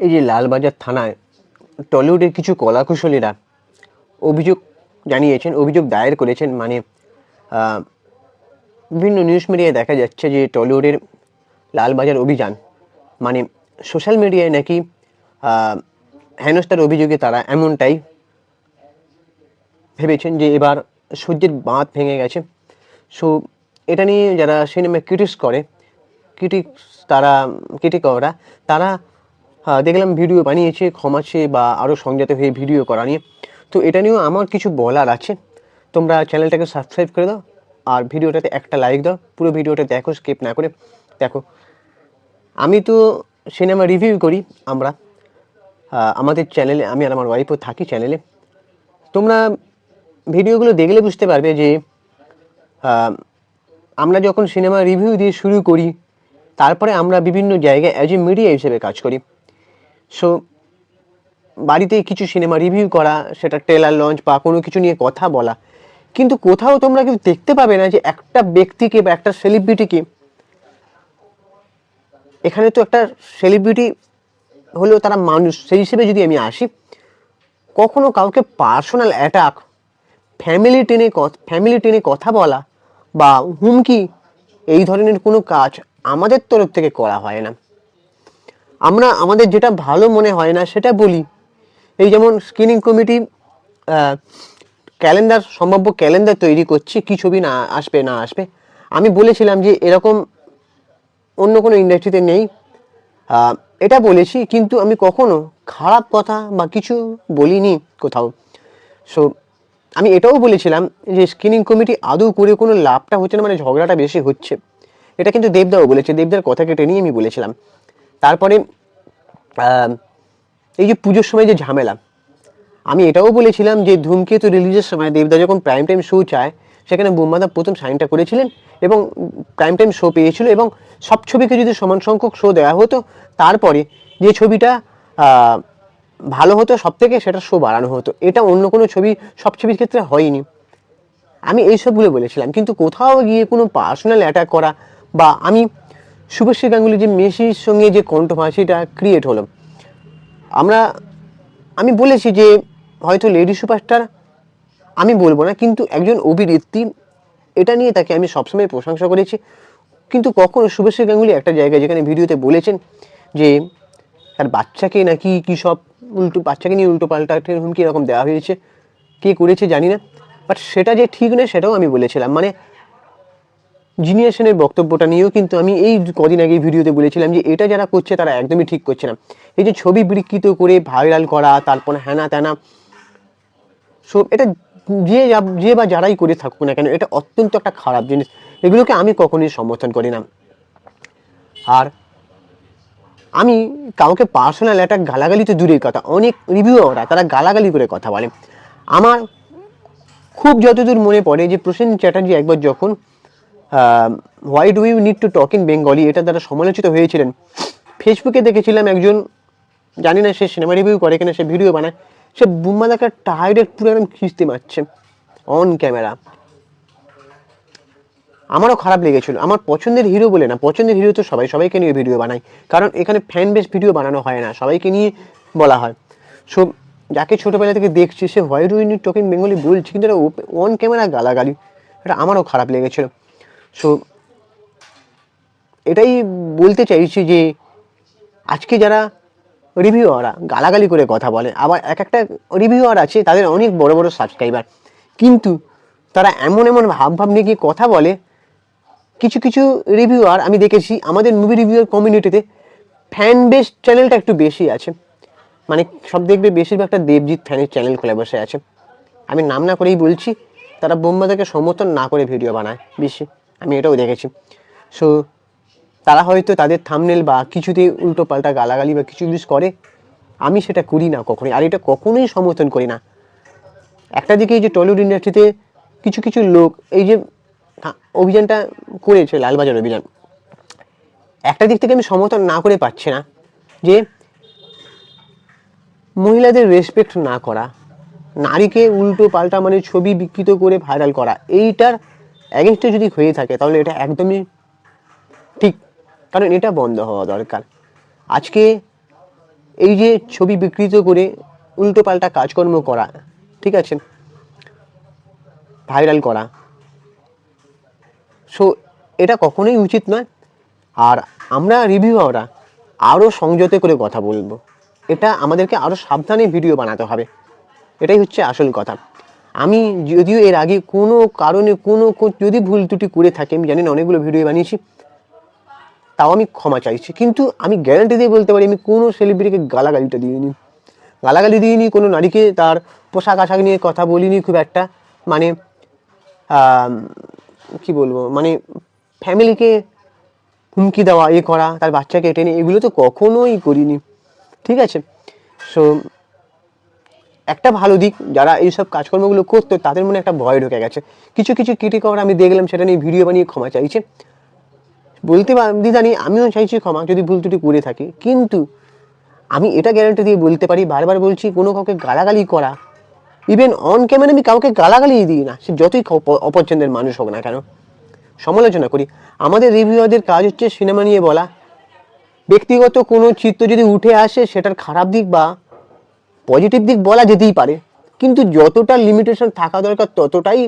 এই যে লালবাজার থানায় টলিউডের কিছু কলাকুশলীরা অভিযোগ জানিয়েছেন, অভিযোগ দায়ের করেছেন মানে বিভিন্ন নিউজ মিডিয়ায় দেখা যাচ্ছে যে টলিউডের লালবাজার অভিযান মানে সোশ্যাল মিডিয়ায় নাকি হেনস্থার অভিযোগে তারা এমনটাই ভেবেছেন যে এবার সূর্যের বাঁধ ভেঙে গেছে। সো এটা নিয়ে যারা সিনেমা ক্রিটিক্স করে ক্রিটিক্স তারা ক্রিটিকরা তারা দেখলাম ভিডিও বানিয়েছে ক্ষমাচ্ছে বা আরও সংযত হয়ে ভিডিও করা নিয়ে। তো এটা নিয়েও আমার কিছু বলার আছে। তোমরা চ্যানেলটাকে সাবস্ক্রাইব করে দাও আর ভিডিওটাতে একটা লাইক দাও। পুরো ভিডিওটা দেখো স্কিপ না করে দেখো। আমি তো সিনেমা রিভিউ করি আমরা। আমাদের চ্যানেলে আমি আর আমার ওয়াইফও থাকি চ্যানেলে তোমরা ভিডিওগুলো দেখলে বুঝতে পারবে যে আমরা যখন সিনেমা রিভিউ দিয়ে শুরু করি, তারপরে আমরা বিভিন্ন জায়গায় অ্যাজ এ মিডিয়া হিসেবে কাজ করি। সো বাড়িতে কিছু সিনেমা রিভিউ করা, সেটা ট্রেলার লঞ্চ বা কোনো কিছু নিয়ে কথা বলা। কিন্তু কোথাও তোমরা কিন্তু দেখতে পাবে না যে একটা ব্যক্তিকে বা একটা সেলিব্রিটিকে এখানে তো একটা সেলিব্রিটি হলেও তারা মানুষ। সেই হিসেবে যদি আমি আসি, কখনো কাউকে পার্সোনাল অ্যাটাক ফ্যামিলি টেনে ফ্যামিলি টেনে কথা বলা বা হুমকি, এই ধরনের কোনো কাজ আমাদের তরফ থেকে করা হয় না। আমরা আমাদের যেটা ভালো মনে হয় না, সেটা বলি। এই যেমন স্ক্রিনিং কমিটি ক্যালেন্ডার সম্ভাব্য ক্যালেন্ডার তৈরি করছে, কি ছবি না আসবে না আসবে। আমি বলেছিলাম যে এরকম অন্য কোনো ইন্ডাস্ট্রিতে নেই। এটা বলেছি, কিন্তু আমি কখনো খারাপ কথা বা কিছু বলিনি কোথাও। সো আমি এটাও বলেছিলাম যে স্ক্রিনিং কমিটি আদৌ করে কোনো লাভটা হচ্ছে না মানে ঝগড়াটা বেশি হচ্ছে। এটা কিন্তু দেবদাও বলেছে, দেবদার কথা কেটে নিয়ে আমি বলেছিলাম। তারপরে এই যে পুজোর সময় যে ঝামেলা, আমি এটাও বলেছিলাম যে ধূমকেতু রিলিজের সময় দেবদা যখন প্রাইম টাইম শো চায়, সেখানে বোম্বাদা প্রথম সাইনটা করেছিলেন এবং প্রাইম টাইম শো পেয়েছিল এবং সব ছবিকে যদি সমান সংখ্যক শো দেওয়া হতো, তারপরে যে ছবিটা ভালো হতো সব থেকে সেটা শো বাড়ানো হতো। এটা অন্য কোনো ছবি সব ছবির ক্ষেত্রে হয়নি। আমি এইসবগুলো বলেছিলাম, কিন্তু কোথাও গিয়ে কোনো পার্সোনাল অ্যাটাক করা বা আমি শুভশ্রী গাঙ্গুলি যে মেসির সঙ্গে যে কণ্ঠভাষিটা ক্রিয়েট হলো। আমরা, আমি বলেছি যে, হয়তো লেডি সুপারস্টার আমি বলব না, কিন্তু একজন অভিনেত্রী, এটা নিয়ে তাকে আমি সবসময় প্রশংসা করেছি। কিন্তু কখনো শুভশ্রী গাঙ্গুলি একটা জায়গায় যেখানে ভিডিওতে বলেছেন যে, তার বাচ্চাকে নাকি কী সব উল্টো, বাচ্চাকে নিয়ে উল্টো পাল্টা হুমকি এরকম দেওয়া হয়েছে, কে করেছে জানি না। বাট সেটা যে ঠিক নয়, সেটাও আমি বলেছিলাম। মানে জিনিয়াসনের বক্তব্যটা নিয়েও কিন্তু আমি এই কদিন আগে ভিডিওতে বলেছিলাম যে এটা যারা করছে তারা একদমই ঠিক করছে না। এই যে ছবি বিকৃত করে ভাইরাল করা, তারপর হ্যানা ত্যানা সো এটা যে যে বা যারাই করে থাকুক না কেন, এটা অত্যন্ত একটা খারাপ জিনিস। এগুলোকে আমি কখনোই সমর্থন করি না। আর আমি কাউকে পার্সোনাল একটা গালাগালি তো দূরের কথা, অনেক রিভিউরা তারা গালাগালি করে কথা বলে। আমার খুব যতদূর মনে পড়ে যে প্রসেন চ্যাটার্জি একবার যখন why do you need to talk in Bengali এটা দ্বারা সমালোচিত হয়েছিলেন। ফেসবুকে দেখেছিলাম একজন, জানি না সে সিনেমা রিভিউ করে কিনা, সে ভিডিও বানায়, সে বুম্বাদাকে টায়ার্ডের পুরো একদম খিস্তি মারছে অন ক্যামেরা আমারও খারাপ লেগেছিল। আমার পছন্দের হিরো বলে না, পছন্দের হিরো তো সবাই, সবাইকে নিয়ে ভিডিও বানাই কারণ এখানে ফ্যান বেস ভিডিও বানানো হয় না, সবাইকে নিয়ে বলা হয়। সো যাকে ছোটোবেলা থেকে দেখছি, সে why do you need talking Bengali বলছি, কিন্তু এটা অন ক্যামেরা গালাগালি। এটা আমারও খারাপ লেগেছিল। সো এটাই বলতে চাইছি যে, আজকে যারা রিভিউয়াররা গালাগালি করে কথা বলে, আবার এক একটা রিভিউয়ার আছে, তাদের অনেক বড় বড় সাবস্ক্রাইবার কিন্তু তারা এমন এমন ভাব ভাব নিয়ে গিয়ে কথা বলে। কিছু কিছু রিভিউয়ার আমি দেখেছি, আমাদের মুভি রিভিউয়ার কমিউনিটিতে ফ্যান বেস চ্যানেলটা একটু বেশি আছে। মানে সব দেখবে, বেশিরভাগটা দেবজিৎ ফ্যানের চ্যানেল খুলে বসে আছে। আমি নাম না করেই বলছি, তারা বোম্বাদাকে সমর্থন না করে ভিডিও বানায়, বেশি। আমি এটাও দেখেছি। সো তারা হয়তো তাদের থামনেল বা কিছুতে উল্টো পাল্টা গালাগালি বা কিছু ইউজ করে। আমি সেটা করি না কখনোই। আর এটা কখনোই সমর্থন করি না। একটা দিকে এই যে টলিউড ইন্ডাস্ট্রিতে কিছু কিছু লোক, এই যে অভিযানটা করেছে, লালবাজার অভিযান। একটা দিক থেকে আমি সমর্থন না করে পাচ্ছি না যে, মহিলাদের রেসপেক্ট না করা, নারীকে উল্টো পাল্টা মানে ছবি বিকৃত করে ভাইরাল করা, এইটার অ্যাগেনস্টে যদি হয়ে থাকে, তাহলে এটা একদমই ঠিক। কারণ এটা বন্ধ হওয়া দরকার। আজকে এই যে ছবি বিকৃত করে উল্টোপাল্টা কাজকর্ম করা, ঠিক আছে? ভাইরাল করা। সো এটা কখনোই উচিত নয়। আর আমরা রিভিউরা আরও সংযত করে কথা বলব। এটা আমাদেরকে আরও সাবধানে ভিডিও বানাতে হবে। এটাই হচ্ছে আসল কথা। আমি যদিও এর আগে কোনো কারণে কোনো যদি ভুল ত্রুটি করে থাকি, আমি জানি না, অনেকগুলো ভিডিও বানিয়েছি, তাও আমি ক্ষমা চাইছি। কিন্তু আমি গ্যারান্টি দিয়ে বলতে পারি, আমি কোনো সেলিব্রিটিকে গালাগালিটা দিইনি। গালাগালি দিইনি, কোনো নারীকে তার পোশাক আশাক নিয়ে কথা বলিনি খুব একটা। মানে কি বলব মানে ফ্যামিলিকে হুমকি দেওয়া, এ করা, তার বাচ্চাকে টেনে, এগুলো তো কখনোই করিনি। ঠিক আছে? সো একটা ভালো দিক, যারা এইসব কাজকর্মগুলো করতো, তাদের মনে একটা ভয় ঢুকে গেছে। কিছু কিছু ক্রিটিকর আমি দেখলাম, সেটা নিয়ে ভিডিও বানিয়ে ক্ষমা চাইছে। বলতে দিদানি আমিও চাইছি ক্ষমা, যদি ভুল ত্রুটি করে থাকি। কিন্তু আমি এটা গ্যারান্টি দিয়ে বলতে পারি, বারবার বলছি, কোনো কাউকে গালাগালি করা ইভেন অন ক্যামেরা আমি কাউকে গালাগালি দিই না। সে যতই অপছন্দের মানুষ হোক না কেন, সমালোচনা করি। আমাদের রিভিউয়ারদের কাজ হচ্ছে সিনেমা নিয়ে বলা। ব্যক্তিগত কোনো চিত্র যদি উঠে আসে, সেটার খারাপ দিক বা পজিটিভ দিক বলা যেতেই পারে, কিন্তু যতটা লিমিটেশন থাকা দরকার ততটাই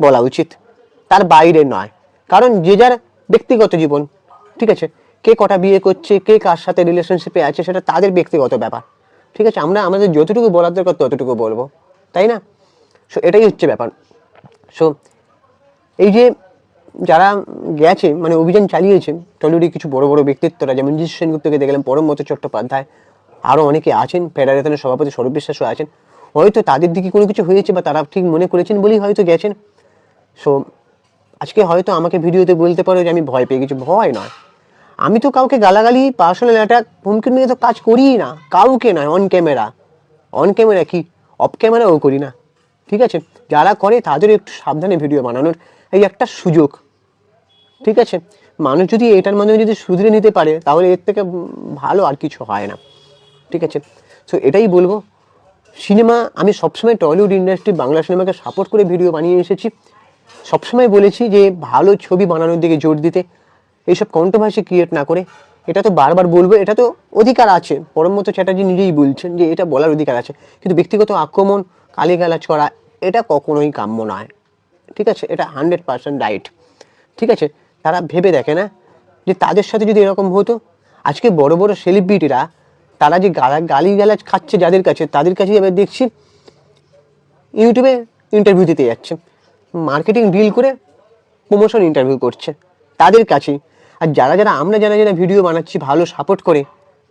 বলা উচিত। তার বাইরে নয়। কারণ যে যার ব্যক্তিগত জীবন, ঠিক আছে? কে কটা বিয়ে করছে, কে কার সাথে রিলেশনশিপে আছে, সেটা তাদের ব্যক্তিগত ব্যাপার। ঠিক আছে? আমরা আমাদের যতটুকু বলার দরকার ততটুকু বলব। তাই না? সো এটাই হচ্ছে ব্যাপার। সো এই যে যারা গেছে মানে অভিযান চালিয়েছে টলিউডে কিছু বড় বড় ব্যক্তিত্বরা, যেমন জিৎ সেনগুপ্তকে দেখলাম পরমমত চট্টোপাধ্যায় আরও অনেকে আছেন, ফেডারেশনের সভাপতি সৌরভ বিশ্বাসও আছেন। হয়তো তাদের দিকে কোনো কিছু হয়েছে বা তারা ঠিক মনে করেছেন বলেই হয়তো গেছেন। সো আজকে হয়তো আমাকে ভিডিওতে বলতে পারো যে আমি ভয় পেয়ে গেছি। ভয় নয়। আমি তো কাউকে গালাগালি, পার্সোনাল অ্যাটাক হুমকি নিয়ে তো কাজ করিই না। কাউকে নয় অন ক্যামেরা অন ক্যামেরা কি? অফ ক্যামেরাও করি না। ঠিক আছে? যারা করে তাদের একটু সাবধানে ভিডিও বানানোর এই একটা সুযোগ। ঠিক আছে? মানুষ যদি এটার মাধ্যমে যদি শুধরে নিতে পারে, তাহলে এর থেকে ভালো আর কিছু হয় না। ঠিক আছে? সো এটাই বলব। সিনেমা আমি সবসময় টলিউড ইন্ডাস্ট্রি বাংলা সিনেমাকে সাপোর্ট করে ভিডিও বানিয়ে এসেছি। সবসময় বলেছি যে, ভালো ছবি বানানোর দিকে জোর দিতে। এইসব কন্ট্রোভার্সি ক্রিয়েট না করে। এটা তো বারবার বলব, এটা তো অধিকার আছে। পরমত চ্যাটার্জি নিজেই বলছেন যে, এটা বলার অধিকার আছে। কিন্তু ব্যক্তিগত আক্রমণ, গালিগালাজ করা, এটা কখনোই কাম্য নয়। ঠিক আছে? এটা হান্ড্রেড পার্সেন্ট রাইট ঠিক আছে? তারা ভেবে দেখে না যে, তাদের সাথে যদি এরকম হতো, আজকে বড় বড় সেলিব্রিটিরা তারা যে গালা গালি গালাজ খাচ্ছে যাদের কাছে, তাদের কাছে এবার দেখছি ইউটিউবে ইন্টারভিউ দিতে যাচ্ছে। মার্কেটিং ডিল করে প্রমোশন ইন্টারভিউ করছে তাদের কাছেই। আর যারা যারা, আমরা যারা যারা ভিডিও বানাচ্ছি, ভালো সাপোর্ট করে,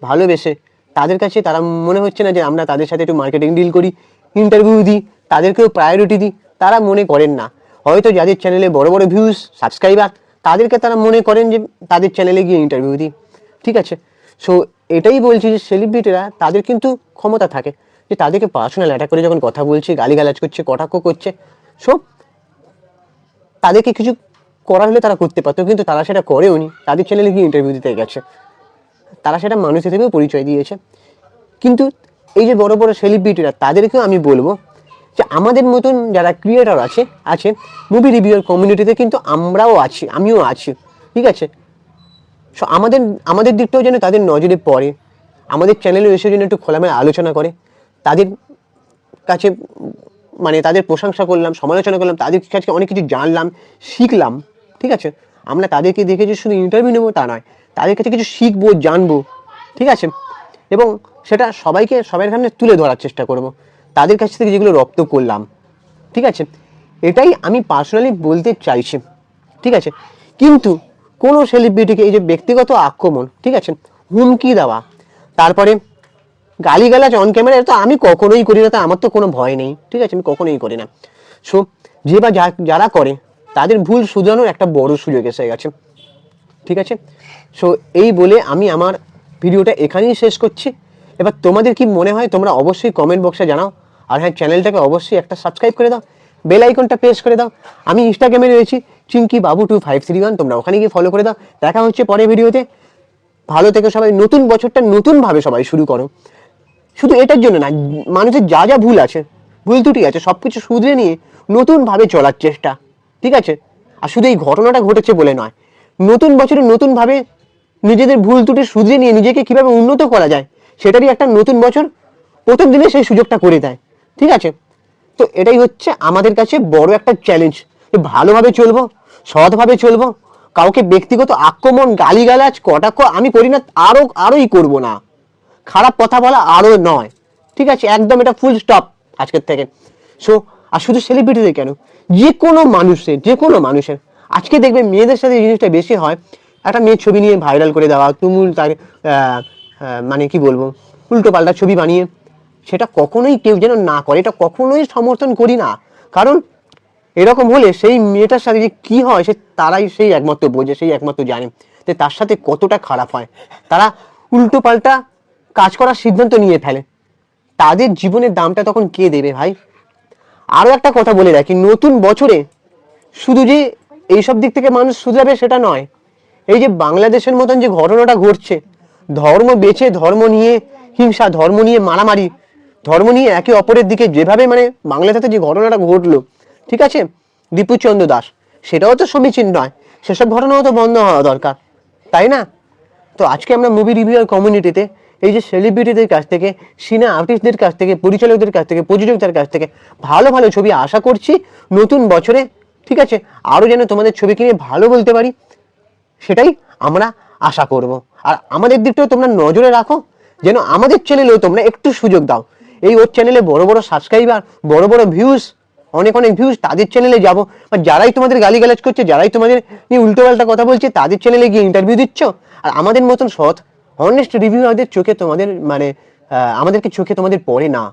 ভালোবেসে, তাদের কাছে তারা মনে হচ্ছে না যে আমরা তাদের সাথে একটু মার্কেটিং ডিল করি ইন্টারভিউ দিই, তাদেরকেও প্রায়োরিটি দিই, তারা মনে করেন না। হয়তো যাদের চ্যানেলে বড় বড় ভিউজ সাবস্ক্রাইবার তাদেরকে তারা মনে করেন যে তাদের চ্যানেলে গিয়ে ইন্টারভিউ দিই। ঠিক আছে? সো এটাই বলছি যে সেলিব্রিটিরা তাদের কিন্তু ক্ষমতা থাকে। যে তাদেরকে পার্সোনাল অ্যাটাক করে যখন কথা বলছে, গালিগালাজ করছে, কটাক্ষ করছে, সব তাদেরকে কিছু করার হলে তারা করতে পারতো, কিন্তু তারা সেটা করেও নি। তাদের চ্যানেলে গিয়ে ইন্টারভিউ দিতে গেছে। তারা সেটা মানুষ হিসেবেও পরিচয় দিয়েছে। কিন্তু এই যে বড় বড় সেলিব্রিটিরা তাদেরকেও আমি বলব যে আমাদের মতন যারা ক্রিয়েটর আছে আছে মুভি রিভিউর কমিউনিটিতে কিন্তু আমরাও আছি, আমিও আছি। ঠিক আছে? সো আমাদের আমাদের দিকটাও যেন তাদের নজরে পড়ে। আমাদের চ্যানেলে এসে যেন একটু খোলামেলা আলোচনা করে। তাদের কাছে মানে তাদের প্রশংসা করলাম, সমালোচনা করলাম, তাদের কাছে অনেক কিছু জানলাম, শিখলাম, ঠিক আছে? আমরা তাদেরকে দেখে যে শুধু ইন্টারভিউ নেব তা নয়, তাদের কাছে কিছু শিখব, জানব, ঠিক আছে? এবং সেটা সবাইকে সবার সামনে তুলে ধরার চেষ্টা করব। তাদের কাছ থেকে যেগুলো রপ্ত করলাম, ঠিক আছে? এটাই আমি পার্সোনালি বলতে চাইছি, ঠিক আছে? কিন্তু কোনো সেলিব্রিটিকে এই যে ব্যক্তিগত আক্রমণ, ঠিক আছে, হুমকি দেওয়া, তারপরে গালিগালাজ অন ক্যামেরা তো আমি কখনোই করি না, তা আমার তো কোনো ভয় নেই, ঠিক আছে, আমি কখনোই করি না। সো যে বা যারা করে, তাদের ভুল শুধরানোর একটা বড় সুযোগ এসে গেছে, ঠিক আছে? সো এই বলে আমি আমার ভিডিওটা এখানেই শেষ করছি। এবার তোমাদের কি মনে হয়, তোমরা অবশ্যই কমেন্ট বক্সে জানাও, আর হ্যাঁ চ্যানেলটাকে অবশ্যই একটা সাবস্ক্রাইব করে দাও। বেল আইকনটা প্রেস করে দাও। আমি ইনস্টাগ্রামে রয়েছি চিঙ্কি বাবু টু ফাইভ থ্রি ওয়ান তোমরা ওখানে গিয়ে ফলো করে দাও। দেখা হচ্ছে পরের ভিডিওতে। ভালো থেকে সবাই, নতুন বছরটা নতুনভাবে সবাই শুরু করো। শুধু এটার জন্য না, মানুষের যা যা ভুল আছে, ভুল ত্রুটি আছে সব কিছু শুধরে নিয়ে নতুনভাবে চলার চেষ্টা, ঠিক আছে? আর শুধু এই ঘটনাটা ঘটেছে বলে নয়, নতুন বছরে নতুনভাবে নিজেদের ভুল ত্রুটি শুধরে নিয়ে নিজেকে কীভাবে উন্নত করা যায়, সেটারই একটা নতুন বছর প্রথম দিনে সেই সুযোগটা করে দেয়, ঠিক আছে? তো এটাই হচ্ছে আমাদের কাছে বড় একটা চ্যালেঞ্জ ভালোভাবে চলবো, সৎভাবে চলবো, কাউকে ব্যক্তিগত আক্রমণ, গালিগালাজ, কটাক্ষ আমি করি না, আরও, আরোই করব না। খারাপ কথা বলা আরও নয়। ঠিক আছে, একদম এটা ফুল স্টপ আজকের থেকে। সো আর শুধু সেলিব্রিটিদের কেন? যে কোনো মানুষের, যে কোনো মানুষের। আজকে দেখবে মেয়েদের সাথে জিনিসটা বেশি হয়। একটা মেয়ের ছবি নিয়ে ভাইরাল করে দেওয়া, তুমুল তার মানে কি বলব? উল্টো পাল্টা ছবি বানিয়ে সেটা কখনোই কেউ যেন না করে। এটা কখনোই সমর্থন করি না। কারণ এরকম হলে সেই মেয়েটার সাথে যে কী হয়, সে তারাই সেই একমাত্র বোঝে সেই একমাত্র জানে যে তার সাথে কতটা খারাপ হয়। তারা উল্টো পাল্টা কাজ করার সিদ্ধান্ত নিয়ে ফেলে। তাদের জীবনের দামটা তখন কে দেবে ভাই? আরও একটা কথা বলে রাখি, নতুন বছরে শুধু যে এইসব দিক থেকে মানুষ শুধরাবে সেটা নয়, এই যে বাংলাদেশের মতন যে ঘটনাটা ঘটছে, ধর্ম বেছে ধর্ম নিয়ে, হিংসা ধর্ম নিয়ে মারামারি ধর্ম নিয়ে একে অপরের দিকে যেভাবে মানে বাংলাদেশে যে ঘটনাটা ঘটলো, ঠিক আছে? দীপুচন্দ্র দাস, সেটাও তো সমীচীন নয়। সেসব ঘটনাও তো বন্ধ হওয়া দরকার, তাই না? তো আজকে আমরা মুভি রিভিউয়ার কমিউনিটিতে এই যে সেলিব্রিটিদের কাছ থেকে সিনে আর্টিস্টদের কাছ থেকে, পরিচালকদের কাছ থেকে, প্রযোজকদের কাছ থেকে ভালো ভালো ছবি আশা করছি নতুন বছরে, ঠিক আছে? আরও যেন তোমাদের ছবি কিনে ভালো বলতে পারি, সেটাই আমরা আশা করব। আর আমাদের দিকটাও তোমরা নজরে রাখো, যেন আমাদের চ্যানেলেও তোমরা একটু সুযোগ দাও। এই ওর চ্যানেলে বড় বড় সাবস্ক্রাইবার বড় বড় ভিউজ অনেক অনেক ভিউজ তাদের চ্যানেলে যাব। বা যারাই তোমাদের গালিগালাজ করছে, যারাই তোমাদের নিয়ে উল্টোপাল্টা কথা বলছে, তাদের চ্যানেলে গিয়ে ইন্টারভিউ দিচ্ছ। আর আমাদের মতন সৎ অনেস্ট রিভিউয়ারদের চোখে তোমাদের মানে আমাদেরকে চোখে তোমাদের পড়ে না।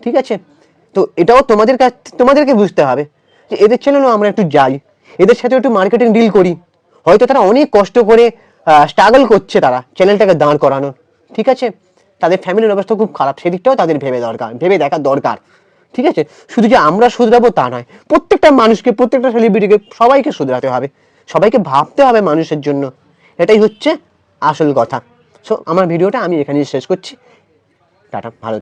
ঠিক আছে? তো এটাও তোমাদের কাছ, তোমাদেরকে বুঝতে হবে যে এদের চ্যানেলও আমরা একটু যাই। এদের সাথে একটু মার্কেটিং ডিল করি। হয়তো তারা অনেক কষ্ট করে স্ট্রাগল করছে তারা চ্যানেলটাকে দাঁড় করানোর। ঠিক আছে? তাদের ফ্যামিলির অবস্থা খুব খারাপ, সেদিকটাও তাদের ভেবে দরকার, ভেবে দেখা দরকার, ঠিক আছে? শুধু যে আমরা শুধরাবো তা নয়, প্রত্যেকটা মানুষকে, প্রত্যেকটা সেলিব্রিটিকে সবাইকে শুধরাতে হবে, সবাইকে ভাবতে হবে মানুষের জন্য, এটাই হচ্ছে আসল কথা। সো আমার ভিডিওটা আমি এখানেই শেষ করছি। টাটা, ভালো